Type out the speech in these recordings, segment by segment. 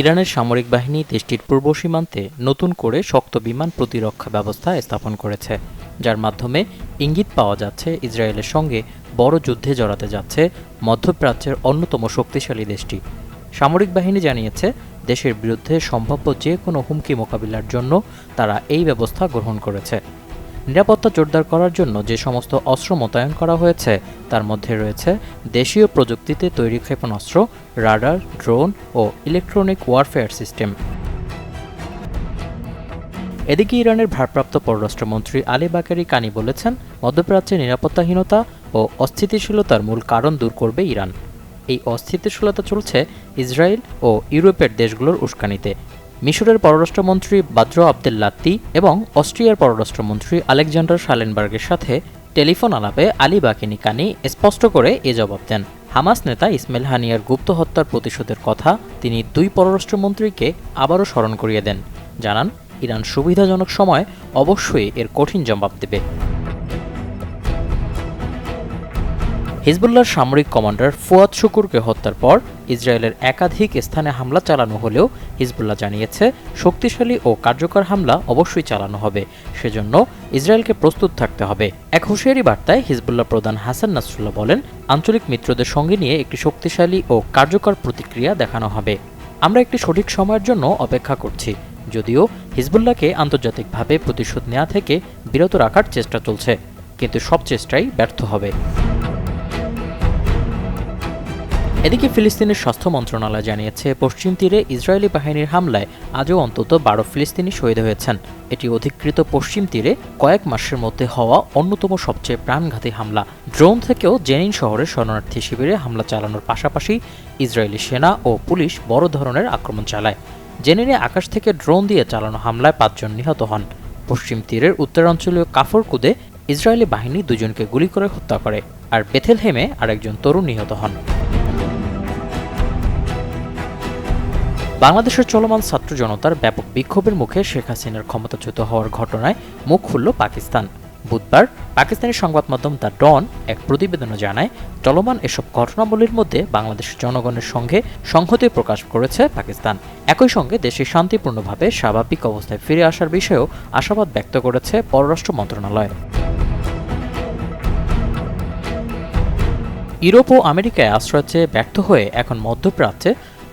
ইরানের সামরিক বাহিনী দেশটির পূর্ব সীমান্তে নতুন করে শক্ত বিমান প্রতিরক্ষা ব্যবস্থা স্থাপন করেছে, যার মাধ্যমে ইঙ্গিত পাওয়া যাচ্ছে ইসরায়েলের সঙ্গে বড় যুদ্ধে জড়াতে যাচ্ছে মধ্যপ্রাচ্যের অন্যতম শক্তিশালী দেশটি। সামরিক বাহিনী জানিয়েছে, দেশের বিরুদ্ধে সম্ভাব্য যে কোনো হুমকি মোকাবিলার জন্য তারা এই ব্যবস্থা গ্রহণ করেছে। নিরাপত্তা জোরদার করার জন্য যে সমস্ত অস্ত্র মোতায়েন করা হয়েছে, তার মধ্যে রয়েছে দেশীয় প্রযুক্তিতে তৈরি ক্ষেপণাস্ত্র, রাডার, ড্রোন ও ইলেকট্রনিক ওয়ারফেয়ার সিস্টেম। এদিকে ইরানের ভারপ্রাপ্ত পররাষ্ট্রমন্ত্রী আলী বাকারি কানি বলেছেন, মধ্যপ্রাচ্যে নিরাপত্তাহীনতা ও অস্থিতিশীলতার মূল কারণ দূর করবে ইরান। এই অস্থিতিশীলতা চলছে ইসরায়েল ও ইউরোপের দেশগুলোর উস্কানিতে। মিশরের পররাষ্ট্রমন্ত্রী বাদ্র আব্দেল লাত্তি এবং অস্ট্রিয়ার পররাষ্ট্রমন্ত্রী আলেকজান্ডার শালেনবার্গের সাথে টেলিফোন আলাপে আলী বাকিনি কানি স্পষ্ট করে এ জবাব দেন। হামাস নেতা ইসমাইল হানিয়ার গুপ্ত হত্যার প্রতিশোধের কথা তিনি দুই পররাষ্ট্রমন্ত্রীকে আবারও স্মরণ করিয়ে দেন। জানান, ইরান সুবিধাজনক সময় অবশ্যই এর কঠিন জবাব দেবে। হিজবুল্লাহর সামরিক কমান্ডার ফুয়াদ শুকুরকে হত্যার পর ইসরায়েলের একাধিক স্থানে হামলা চালানো হলেও হিজবুল্লাহ জানিয়েছে, শক্তিশালী ও কার্যকর হামলা অবশ্যই চালানো হবে। সেজন্য ইসরায়েলকে প্রস্তুত থাকতে হবে। এক হুঁশিয়ারি বার্তায় হিজবুল্লাহ প্রধান হাসান নাসরুল্লাহ বলেন, আঞ্চলিক মিত্রদের সঙ্গে নিয়ে একটি শক্তিশালী ও কার্যকর প্রতিক্রিয়া দেখানো হবে। আমরা একটি সঠিক সময়ের জন্য অপেক্ষা করছি। যদিও হিজবুল্লাহকে আন্তর্জাতিকভাবে প্রতিশোধ নেওয়া থেকে বিরত রাখার চেষ্টা চলছে, কিন্তু সব চেষ্টাই ব্যর্থ হবে। এদিকে ফিলিস্তিনের স্বাস্থ্য মন্ত্রণালয় জানিয়েছে, পশ্চিম তীরে ইসরায়েলি বাহিনীর হামলায় আজও অন্তত বারো ফিলিস্তিনি শহীদ হয়েছেন। এটি অধিকৃত পশ্চিম তীরে কয়েক মাসের মধ্যে হওয়া অন্যতম সবচেয়ে প্রাণঘাতী হামলা। ড্রোন থেকেও জেনিন শহরের শরণার্থী শিবিরে হামলা চালানোর পাশাপাশি ইসরায়েলি সেনা ও পুলিশ বড় ধরনের আক্রমণ চালায়। জেনিনে আকাশ থেকে ড্রোন দিয়ে চালানো হামলায় পাঁচজন নিহত হন। পশ্চিম তীরের উত্তরাঞ্চলীয় কাফর কুদে ইসরায়েলি বাহিনী দুজনকে গুলি করে হত্যা করে, আর বেথেলহেমে আরেকজন তরুণ নিহত হন। বাংলাদেশের চলমান ছাত্র জনতার ব্যাপক বিক্ষোভের মুখে শেখ হাসিনার ক্ষমতাচ্যুত হওয়ার ঘটনায় মুখ খুলল পাকিস্তান। বুধবার পাকিস্তানি সংবাদ মাধ্যম দ্য ডন এক প্রতিবেদনে জানায়, চলমান এসব ঘটনাবলীর মধ্যে বাংলাদেশের জনগণের সঙ্গে সংহতি প্রকাশ করেছে পাকিস্তান। একই সঙ্গে দেশে শান্তিপূর্ণভাবে স্বাভাবিক অবস্থায় ফিরে আসার বিষয়েও আশাবাদ ব্যক্ত করেছে পররাষ্ট্র মন্ত্রণালয়। ইউরোপ ও আমেরিকায় আশ্রয় চেয়ে ব্যর্থ হয়ে এখন মধ্যপ্রাচ্যে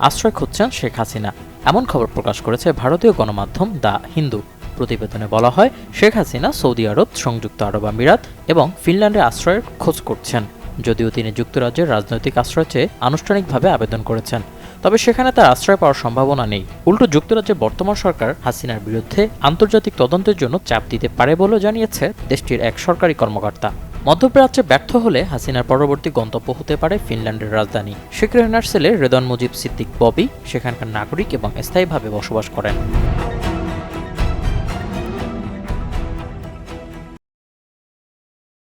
আশ্রয় খুঁজছেন শেখ হাসিনা। এমন খবর প্রকাশ করেছে ভারতীয় গণমাধ্যম দ্য হিন্দু। প্রতিবেদনে বলা হয়, শেখ হাসিনা সৌদি আরব, সংযুক্ত আরব আমিরাত এবং ফিনল্যান্ডে আশ্রয়ের খোঁজ করছেন। যদিও তিনি যুক্তরাজ্যের রাজনৈতিক আশ্রয় চেয়ে আনুষ্ঠানিকভাবে আবেদন করেছেন। তবে সেখানে তার আশ্রয় পাওয়ার সম্ভাবনা নেই। উল্টো যুক্তরাজ্যের বর্তমান সরকার হাসিনার বিরুদ্ধে আন্তর্জাতিক তদন্তের জন্য চাপ দিতে পারে বলেও জানিয়েছে দেশটির এক সরকারি কর্মকর্তা। মধ্যপ্রাচ্যে ব্যর্থ হলে হাসিনার পরবর্তী গন্তব্য হতে পারে ফিনল্যান্ডের রাজধানী। শেখ রেহনার সেলে রেদন মুজিব সিদ্দিক ববি, সেখানকার নাগরিক এবং স্থায়ীভাবে বসবাস করেন।